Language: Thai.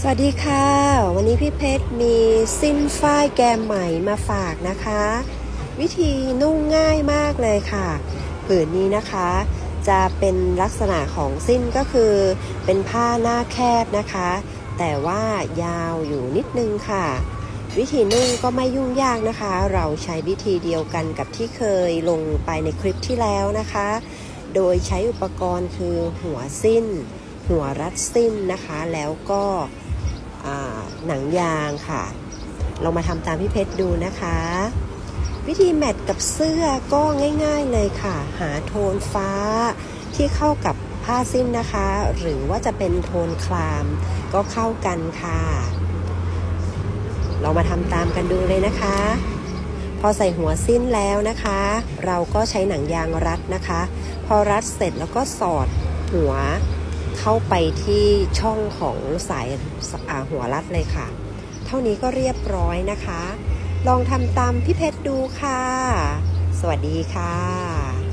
สวัสดีค่ะ วันนี้พี่เพชรมีสิ้นฝ้ายแกมใหม่มาฝากนะคะ วิธีนุ่งง่ายมากเลยค่ะผืนนี้นะคะ จะเป็นลักษณะของสิ้นก็คือ เป็นผ้าหน้าแคบนะคะ แต่ว่ายาวอยู่นิดนึงค่ะ วิธีนุ่งก็ไม่ยุ่งยากนะคะ เราใช้วิธีเดียวกันกับที่เคยลงไปในคลิปที่แล้วนะคะ โดยใช้อุปกรณ์คือหัวสิ้นหัวรัดสิ้นนะคะแล้วก็ หนังยางค่ะ เรามาทำตามพี่เพชรดูนะคะ วิธีแมทกับเสื้อก็ง่ายๆเลยค่ะ หาโทนฟ้าที่เข้ากับผ้าสิ้นนะคะ หรือว่าจะเป็นโทนคลามก็เข้ากันค่ะ เรามาทำตามกันดูเลยนะคะ พอใส่หัวสิ้นแล้วนะคะ เราก็ใช้หนังยางรัดนะคะ พอรัดเสร็จแล้วก็สอดหัว เข้าไปที่ช่องของสายาหัวรัดเลยค่ะ เท่านี้ก็เรียบร้อยนะคะ ลองทำตามพี่เพชรดูค่ะ สวัสดีค่ะ